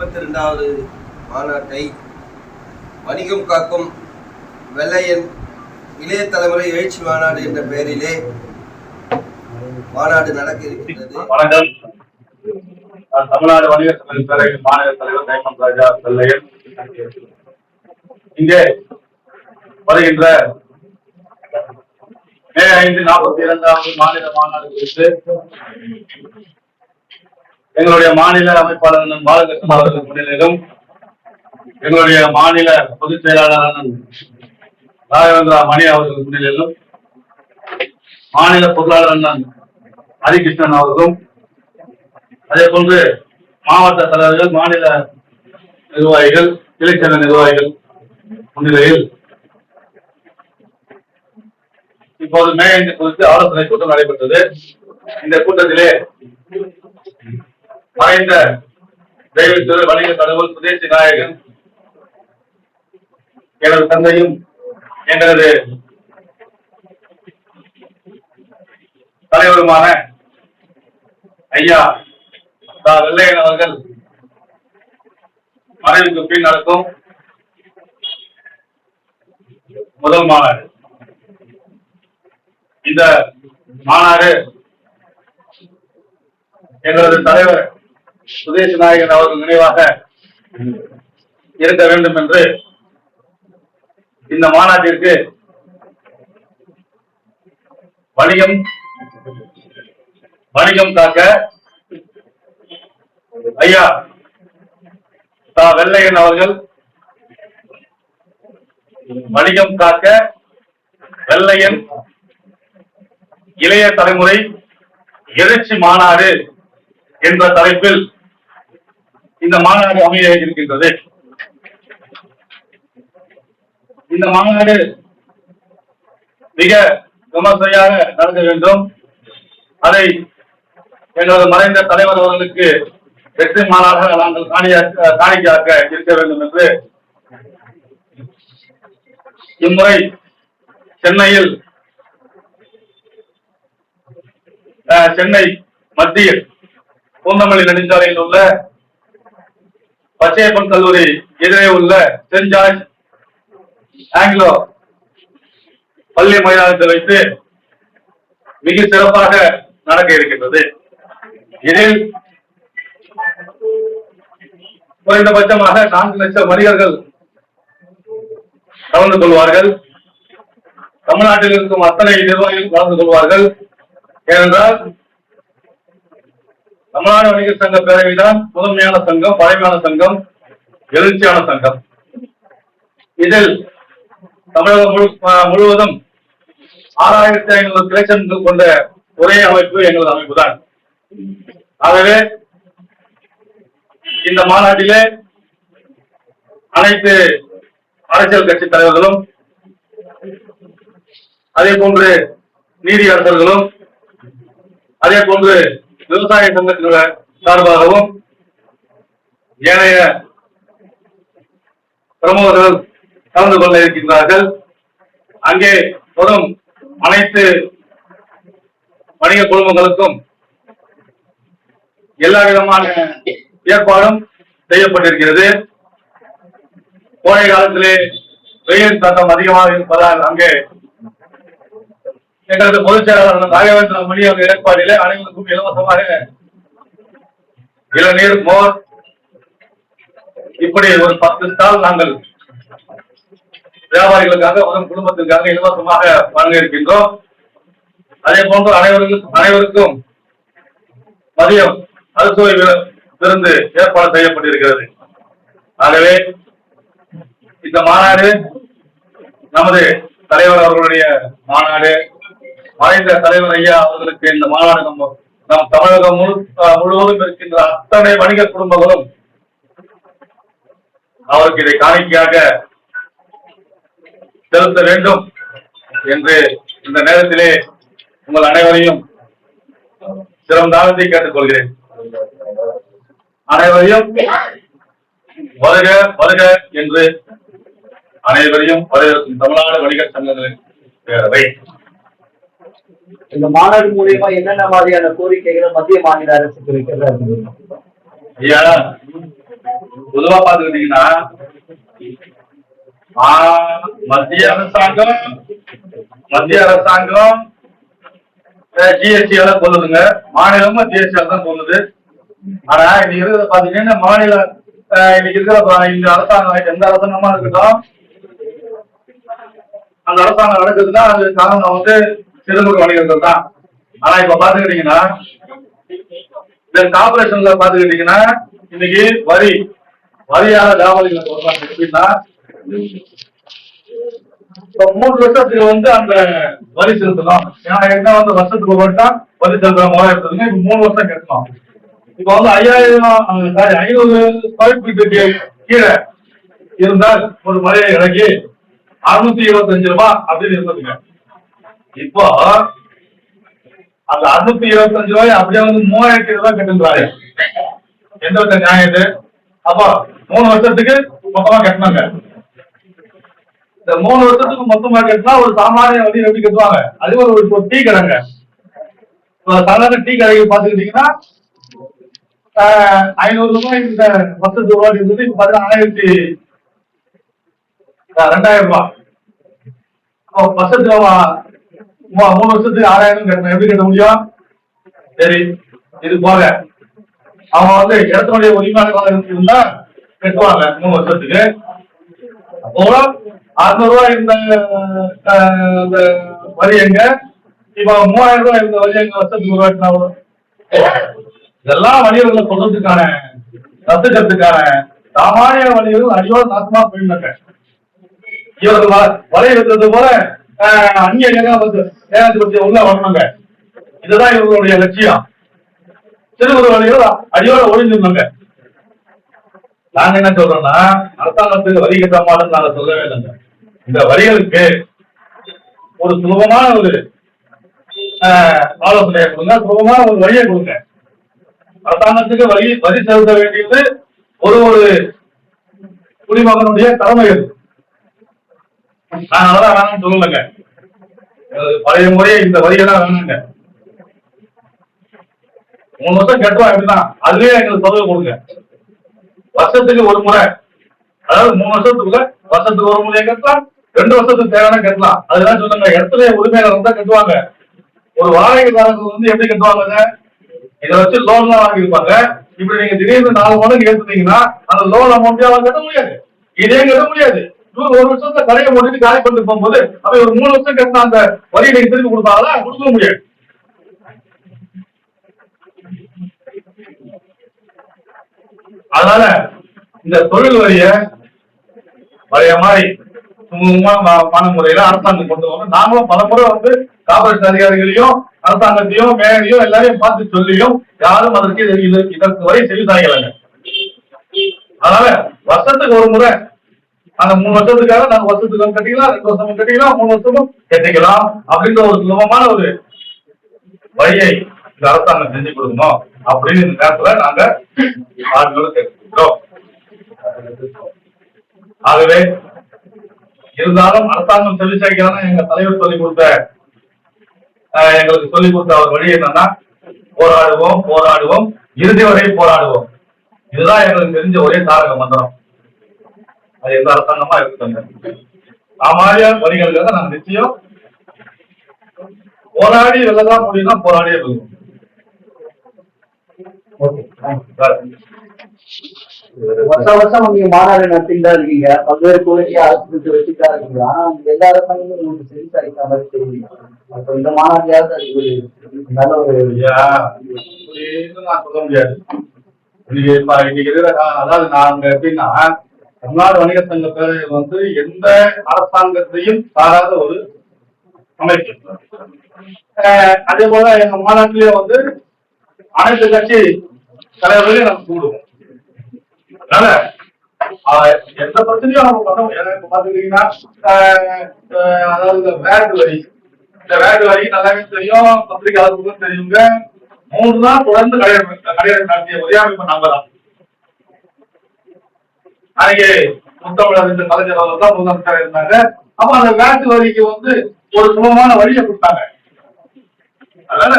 நாற்பத்தி ரெண்டாவது மாநாட்டை வணிகம் காக்கும் வெள்ளையன் இளைய தலைமுறை எழுச்சி மாநாடு என்ற பெயரிலே மாநாடு நடக்க இருக்கின்றது. தமிழ்நாடு வணிகர் சங்கத்தின் பேரவையின் மாநில தலைவர் டைமண்ட் ராஜா வெள்ளையன். இங்கே வருகின்ற மே ஐந்து நாற்பத்தி இரண்டாவது மாநில மாநாடு குறித்து எங்களுடைய மாநில அமைப்பாளர் பாலகிருஷ்ணன் அவர்கள் முன்னிலையிலும் எங்களுடைய மாநில பொதுச் செயலாளர் ராகவேந்திரா மணி அவர்கள் முன்னிலையிலும் மாநில பொருளாளர் அண்ணன் ஹரிகிருஷ்ணன் அவர்களும் அதே போன்று மாவட்ட தலைவர்கள் மாநில நிர்வாகிகள் இளைச்சல நிர்வாகிகள் முன்னிலையில் இப்போது மே ஐந்து குறித்து ஆலோசனை கூட்டம் நடைபெற்றது. இந்த கூட்டத்திலே மறைந்த தெய்வ திரு வணிக கடவுள் சுதேசி நாயகன் எனது தந்தையும் எங்களது தலைவருமான ஐயா தா வெள்ளையன் அவர்கள் மறைவுக்கு பின் நடக்கும் முதல் மாநாடு. இந்த மாநாடு எங்களது தலைவர் சுதேஷ் நாயகன் அவர்கள் நினைவாக இருக்க வேண்டும் என்று இந்த மாநாட்டிற்கு வணிகம் வணிகம் காக்க ஐயா தா. வெள்ளையன் அவர்கள் வணிகம் காக்க வெள்ளையன் இளைய தலைமுறை எழுச்சி மாநாடு என்ற தலைப்பில் இந்த மாநாடு அமைய இருக்கின்றது. இந்த மாநாடு மிக விமர்சையாக நடக்க வேண்டும். அதை எங்களது மறைந்த தலைவர் அவர்களுக்கு வெற்றி மாநாடாக நாங்கள் காணியாக்க காணிக்கையாக்க இருக்க வேண்டும் என்று இம்முறை சென்னையில் சென்னை மத்தியில் பூந்தமல்லி நெடுஞ்சாலையில் உள்ள பச்சையப்பன் கல்லூரி எதிரே உள்ள சென்ட் ஜார்ஜ் ஆங்கிலோ பள்ளி மைதானத்தை வைத்து மிக சிறப்பாக நடக்க இருக்கின்றது. இதில் குறைந்தபட்சமாக நான்கு லட்சம் வணிகர்கள் கலந்து கொள்வார்கள். தமிழ்நாட்டில் இருக்கும் அத்தனை நிர்வாகிகள் கலந்து கொள்வார்கள். ஏனென்றால் தமிழ்நாடு வணிகர் சங்க பேரவைதான் முதன்மையான சங்கம் பழமையான சங்கம் எழுச்சியான சங்கம். இதில் தமிழகம் முழுவதும் ஆறாயிரத்தி ஐநூறு கிளைச்சன்கள் கொண்ட ஒரே அமைப்பு எங்களது அமைப்பு தான் ஆகவே இந்த மாநாட்டிலே அனைத்து அரசியல் கட்சி தலைவர்களும் அதே போன்று நீதியரசர்களும் அதே போன்று விவசாய சங்கத்தினுடைய சார்பாகவும் ஏனைய பிரமுகர்கள் கலந்து கொள்ள இருக்கின்றார்கள். அங்கே வரும் அனைத்து வணிக குழுமங்களுக்கும் எல்லா விதமான ஏற்பாடும் செய்யப்பட்டிருக்கிறது. கோடை காலத்திலே வெயில் தாக்கம் அதிகமாக இருப்பதால் அங்கே எங்களது பொதுச் செயலாளர் ராகவேந்திர மணி அவர்கள் ஏற்பாடிலே அனைவருக்கும் இலவசமாக இளநீர் மோர் இப்படி ஒரு பத்து ஸ்டால் நாங்கள் வியாபாரிகளுக்காக வரும் குடும்பத்திற்காக இலவசமாக வழங்க இருக்கின்றோம் அதே போன்று அனைவருக்கும் அனைவருக்கும் மதியம் அறுசுவை விருந்து ஏற்பாடு செய்யப்பட்டிருக்கிறது. ஆகவே இந்த மாநாடு நமது தலைவர் அவர்களுடைய மாநாடு மறைந்த தலைவர் ஐயா அவர்களுக்கு இந்த மாநாடு நம்ம நம் தமிழகம் முழு முழுவதும் இருக்கின்ற அத்தனை வணிக குடும்பங்களும் அவருக்கு இதை காணிக்கையாக செலுத்த வேண்டும் என்று இந்த நேரத்திலே உங்கள் அனைவரையும் சிறந்தாழ்த்தி கேட்டுக்கொள்கிறேன். அனைவரையும் வருக வருக என்று அனைவரையும் வரவேற்கும் தமிழ்நாடு வணிகர் சங்கங்களின் பேரவை இந்த மாநாடு மூலியமா என்னென்ன மாதிரியான கோரிக்கைகளை மத்திய மாநில அரசுக்கு வைக்கிறதா இருக்கு ஐயா பொதுவா பாத்துக்கிட்டீங்கன்னா மத்திய அரசாங்கம் மத்திய அரசாங்கம் ஜிஎஸ்டி எல்லாம் கொள்ளுதுங்க மாநிலமும் ஜிஎஸ்டி தான் கொள்ளுது ஆனா இன்னைக்கு இருக்கிறத பாத்தீங்கன்னா மாநில இன்னைக்கு இருக்கிற இந்த அரசாங்கம் எந்த அரசாங்கமா இருக்கட்டும் அந்த அரசாங்கம் நடக்குதுன்னா அது காரணம் வந்து சிறுமுக வணிகர்கள் தான் ஆனா இப்ப பாத்துக்கிட்டீங்கன்னா இந்த கார்பரேஷன்ல பாத்துக்கிட்டீங்கன்னா இன்னைக்கு வரி வரியால வியாபாரிகளை சொல்றாங்க எப்படின்னா இப்ப மூணு வருஷத்துக்கு வந்து அந்த வரி செலுத்தலாம் ஏன்னா என்ன வந்து வருஷத்துக்கு ஒரு வருஷம் வரி செலுத்துற மாதிரி இருந்ததுங்க இப்ப மூணு வருஷம் கட்டணும். இப்ப வந்து ஐயாயிரம் சாரி ஐநூறு ஸ்கொயர் ஃபீட்டுக்கு கீழே இருந்தால் ஒரு மலையை இறக்கி அறுநூத்தி இருபத்தஞ்சு ரூபாய் அப்படின்னு இருந்ததுங்க. இப்போ அந்த அறுநூத்தி இருபத்தஞ்சு ரூபாய் அப்படியே வந்து மூவாயிரத்தி ரூபாய் கட்டுன்றாரு எந்த வித நியாயம் இது? அப்போ மூணு வருஷத்துக்கு மொத்தமா கட்டினாங்க. இந்த மூணு வருஷத்துக்கு மொத்தமா கட்டினா ஒரு சாமானிய வண்டி எப்படி கட்டுவாங்க? அது ஒரு டீ கடைங்க. இப்போ சாதாரண டீ கடைக்கு பாத்துக்கிட்டீங்கன்னா ஐநூறு ரூபாய் இந்த வருஷத்துக்கு ரூபாய் இருந்தது இப்ப பாத்தீங்கன்னா ஆயிரத்தி ரெண்டாயிரம் ரூபாய். வருஷத்து மூணு வருஷத்துக்கு ஆறாயிரம் கட்டணும். எப்படி கட்ட முடியும்? சரி இது போக. அவன் வந்து இடத்தினுடைய உரிமையாளர்களாக இருந்தா கட்டுவாங்க மூணு வருஷத்துக்கு. அப்போ அறுநூறு ரூபாய் இருந்த அந்த வரி எங்க? இப்ப மூவாயிரம் ரூபாய் இருந்த வரி எங்க வருஷத்துக்கு ஒரு வாட்டினா இதெல்லாம் வணிகர்களை சொல்றதுக்கான ரத்துக்கிறதுக்கான சாமானிய வணிகர்கள் அடியோட நாசமா போயிருந்தாங்க இவர்கள் வலை போல அங்கே அந்நிய வந்து நேரத்தை பற்றி உள்ள வரணுங்க. இதுதான் இவங்களுடைய லட்சியம். சிறுவர் அடியோட ஒழிஞ்சிருந்தாங்க நாங்க என்ன சொல்றோம்னா அரசாங்கத்துக்கு வரி கட்ட நாங்க சொல்லவே இல்லைங்க. இந்த வரிகளுக்கு ஒரு சுலபமான ஒரு ஆலோசனையை கொடுங்க. சுலபமான ஒரு வழியை கொடுங்க. அரசாங்கத்துக்கு வரி வரி செலுத்த வேண்டியது ஒரு ஒரு குடிமகனுடைய கடமை அது. நான் அதெல்லாம் வேணும்னு சொல்லலைங்க. பழைய முறையே இந்த வரியெல்லாம் வேணுங்க மூணு வருஷம் கட்டுவோம் எப்படிதான் அதுவே எங்களுக்கு தொகை கொடுங்க. வருஷத்துக்கு ஒரு முறை. அதாவது மூணு வருஷத்துக்குள்ள வருஷத்துக்கு ஒரு முறையை கட்டலாம் ரெண்டு வருஷத்துக்கு தேவையான கட்டலாம். அதுதான் சொல்லுங்க இடத்துல உரிமையாளர் தான் கட்டுவாங்க. ஒரு வாடகைதாரர்கள் வந்து எப்படி கட்டுவாங்க இதை வச்சு லோன் எல்லாம் வாங்கியிருப்பாங்க. இப்படி நீங்க திடீர்னு நாலு மடங்கு எடுத்துட்டீங்கன்னா அந்த லோன் அமௌண்ட்டே அவங்க கட்ட முடியாது. இதே கட்ட முடியாது. ஒரு வருஷத்துல கடையை முடிட்டு காலி பண்ணி போகும்போது அவன் ஒரு மூணு வருஷம் கட்டின அந்த வரியை நீங்க திருப்பி கொடுத்தாங்களா கொடுக்க முடியாது. அதனால இந்த தொழில் வரிய பழைய மாதிரி சுமூகமான முறையில அரசாங்கம் கொண்டு வரணும் நாங்களும் பல முறை வந்து காவல்துறை அதிகாரிகளையும் அரசாங்கத்தையும் மேலையும் எல்லாரையும் பார்த்து சொல்லியும் யாரும் அதற்கு இதற்கு வரை செவி சாய்க்கலைங்க. அதனால வருஷத்துக்கு ஒரு முறை அந்த மூணு வருஷத்துக்காக நாங்க வருஷத்துக்கு கட்டிக்கலாம் ரெண்டு வருஷமும் கட்டிக்கலாம் மூணு வருஷமும் கட்டிக்கலாம் அப்படின்ற ஒரு சுலபமான ஒரு வழியை இந்த அரசாங்கம் செஞ்சு கொடுக்கணும் அப்படின்னு இந்த நேரத்துல நாங்க ஆட்களும் கேட்டுக்கிறோம் ஆகவே இருந்தாலும் அரசாங்கம் சொல்லி சாய்க்கலாம் எங்க தலைவர் சொல்லிக் கொடுத்த எங்களுக்கு சொல்லிக் கொடுத்த ஒரு வழி என்னன்னா போராடுவோம் போராடுவோம் இறுதி வரை போராடுவோம். இதுதான் எங்களுக்கு தெரிஞ்ச ஒரே தாரக மந்திரம். அது எந்த அரசாங்கமா இருக்குங்க சாமானிய வரிகளுக்காக நாங்க நிச்சயம் போராடி வெள்ளதான் முடியும்னா போராடியே தேங்க்ஸ் சார். வருஷம் வருஷம் நீங்க மாநாடு நடத்திட்டு தான் இருக்கீங்க. பல்வேறு கோரிக்கை அரசு வச்சுட்டா இருக்கீங்க. ஆனா எல்லா அரசாங்கமும் உங்களுக்கு செஞ்சு அளிக்கிற மாதிரி தெரியுது அப்ப இந்த மாநாட்டிலாவது அது ஒரு நல்ல ஒரு நான் சொல்ல முடியாது. இன்னைக்கு இப்ப இன்னைக்கு அதாவது நாங்க எப்படின்னா தமிழ்நாடு வணிக சங்க பேரவை வந்து எந்த அரசாங்கத்தையும் சாராத ஒரு அமைப்பு. அதே போல எங்க மாநாட்டிலேயே வந்து அனைத்து கட்சி தலைவர்களையும் நம்ம கூடுவோம். அதனால எந்த பிரச்சனையும் நம்ம பண்ண முடியாது. இப்ப பாத்துக்கிட்டீங்கன்னா அதாவது வேட் வரி. இந்த வேட் வரி நல்லாவே தெரியும் பத்திரிகை அளவுக்கு தெரியுங்க. மூணு நாள் தொடர்ந்து கடையை கடையை நடத்திய ஒரே அமைப்பு நாங்க தான். அன்னைக்கு முத்தமிழர் இந்த கலைஞர் அவர் தான் முதலமைச்சர் இருந்தாங்க. அப்ப அந்த வேட்டு வரிக்கு வந்து ஒரு சுலபமான வழியை கொடுத்தாங்க. அதனால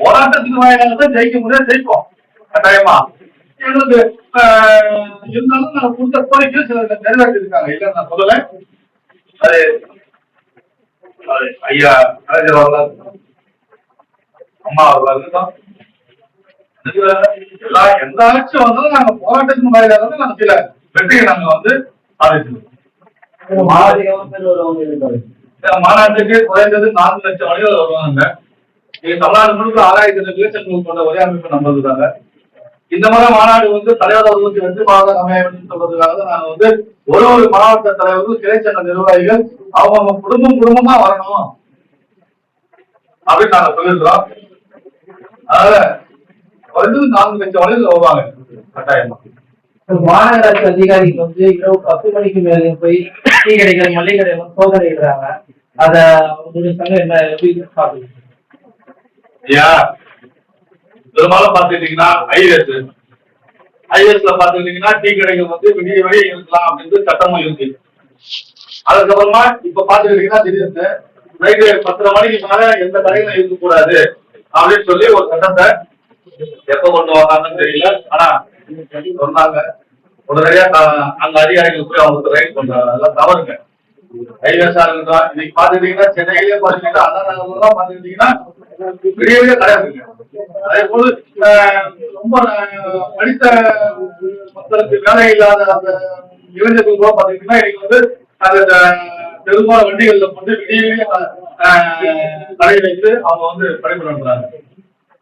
போராட்டத்துக்கு வாயிலாக தான் ஜெயிக்க முடியாது ஜெயிப்போம். கட்டாயமா? எங்களுக்கு ஆஹ், இருந்தாலும் நான் கொடுத்த கோரிக்கை சில நிறைவேற்றி இருக்காங்க இல்ல நான் சொல்லல. அது ஐயா கலைஞர் அவர்கள் அம்மா அவர்கள் தான் எல்லா எந்த ஆட்சி வந்தாலும் நாங்க போராட்டத்தின் வாயிலாக தான் நாங்க சில வெற்றியை நாங்க வந்து சாதிச்சிருக்கோம். மாநாட்டுக்கு குறைந்தது நான்கு லட்சம் மனிதர்கள் வருவாங்க. தமிழ்நாடு முழுக்க ஆறாயிரத்தி இலட்சங்கள் கொண்ட ஒரே அமைப்பு நம்புறதுக்காக இந்த முறை மாநாடு வந்து தலைவர் அவர்களுக்கு வெற்றி மாதம் அமைய வேண்டும் சொல்றதுக்காக தான் நாங்க வந்து ஒரு ஒரு மாவட்ட தலைவர்கள் கிளை சங்க நிர்வாகிகள் அவங்க அவங்க குடும்பம் குடும்பமா வரணும் அப்படின்னு நாங்க சொல்லியிருக்கிறோம். அதனால குறைந்தது நான்கு லட்சம் மனிதர்கள் வருவாங்க கட்டாயமா. மாநகராட்சி அதிகாரிக்கு வந்து இரவு பத்து மணிக்கு மேலே போய் டீ கடைகள் மளிகை கடைகள் சோதனையிடுறாங்க அத உங்க சங்கம் என்ன எப்படி பாக்குறீங்க ஐயா பெரும்பாலும் பாத்துக்கிட்டீங்கன்னா ஐஎஸ் ஐஎஸ்ல பாத்துக்கிட்டீங்கன்னா டீ கடைகள் வந்து விடிய விடிய இருக்கலாம் அப்படின்னு சட்டமும் இருக்கு. அதுக்கப்புறமா இப்ப பாத்துக்கிட்டீங்கன்னா திடீர்னு நைட்டு பத்தரை மணிக்கு மேல எந்த கடைகளும் இருக்கக்கூடாது அப்படின்னு சொல்லி ஒரு சட்டத்தை எப்ப கொண்டு வாங்கன்னு தெரியல. ஆனா சொன்னாங்க. உடனடியா அங்க அதிகாரிகள் போய் அவங்களுக்கு ரைட் பண்றாங்க. அதெல்லாம் தவறுங்க. ஐஎஸ்ஆ இருக்கட்டும் இன்னைக்கு பாத்துக்கிட்டீங்கன்னா சென்னையிலேயே பாத்துட்டீங்கன்னா அண்ணா நகர்லாம் பாத்துக்கிட்டீங்கன்னா விடிய விடிய கிடையாதுங்க அதே போல ரொம்ப படித்த மக்களுக்கு வேலை இல்லாத அந்த இளைஞர்கள் கூட பாத்தீங்கன்னா இன்னைக்கு வந்து அந்த பெரும்பாலும் வண்டிகள்ல போட்டு விடியவே விடிய ஆஹ், வைத்து அவங்க வந்து படிப்பு நடத்துறாங்க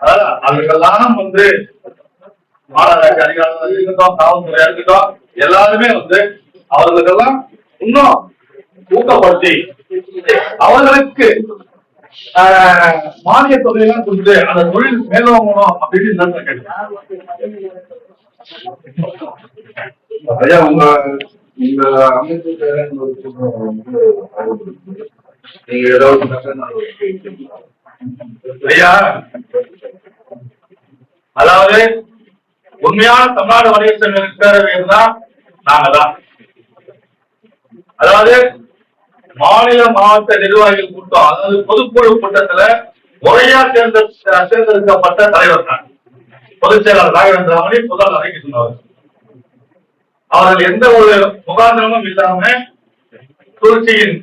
அதனால அதுக்கெல்லாம் வந்து மாநகராட்சி அதிகாரிகள் இருக்கட்டும் காவல்துறையா இருக்கட்டும் எல்லாருமே வந்து அவர்களுக்கெல்லாம் இன்னும் ஊக்கப்படுத்தி அவர்களுக்கு மானிய தொகையெல்லாம் கொடுத்து அந்த தொழில் மேலோங்கணும் அப்படின்னு நான் கேட்டேன் ஐயா உங்க. நீங்க ஏதாவது ஐயா அதாவது உண்மையான தமிழ்நாடு வணிகர் சங்க பேரவையில் நாங்க தான் அதாவது மாநில மாவட்ட நிர்வாகிகள் கூட்டம் அதாவது பொதுக்குழு கூட்டத்துல முறையா தேர்ந்தெடு தேர்ந்தெடுக்கப்பட்ட தலைவர் தான் பொதுச் செயலாளர் ராகவேந்திர ராமணி முதல் அறைக்கு சொன்னவர் அவர்கள். எந்த ஒரு முகாந்திரமும் இல்லாம சூழ்ச்சியின்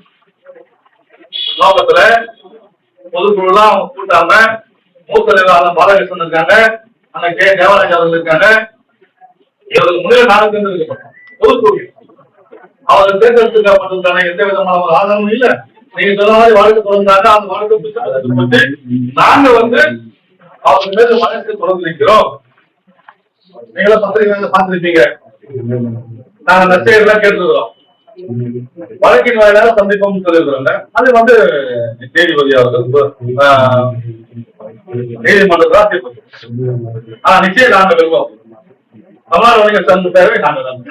நோக்கத்துல பொதுக்குழுலாம் அவங்க கூட்டாம மூத்த நிர்வாகம் பாலகிருஷ்ணன் இருக்காங்க. அந்த கே. தேவராஜ் அவர்களுக்கான இருக்காங்க இவர்கள் முன்னிலை நாங்கள் பொதுக்குழு அவர்கள் தேர்ந்தெடுக்கப்பட்டதுக்கான எந்த விதமான ஒரு ஆதாரமும் இல்ல. நீங்க சொன்ன மாதிரி வழக்கு தொடர்ந்தாங்க. அந்த வழக்கு புத்தகத்தை பற்றி நாங்க வந்து அவங்க மீது வழக்கு தொடர்ந்து நிற்கிறோம் நீங்களும் பத்திரிகை பார்த்திருப்பீங்க? நாங்க நச்சையெல்லாம் கேட்டுருக்கிறோம். வழக்கின் வாயிலாக சந்திப்போம் சொல்லியிருக்கிறோங்க அது வந்து நீதிபதி அவர்கள் ஆஹ், நீதிமன்றத்தில் ஆஹ் நிச்சயம் நாங்க வருவோம் தமிழ்நாடு வணிகர் சங்க பேரவை நாங்க தான்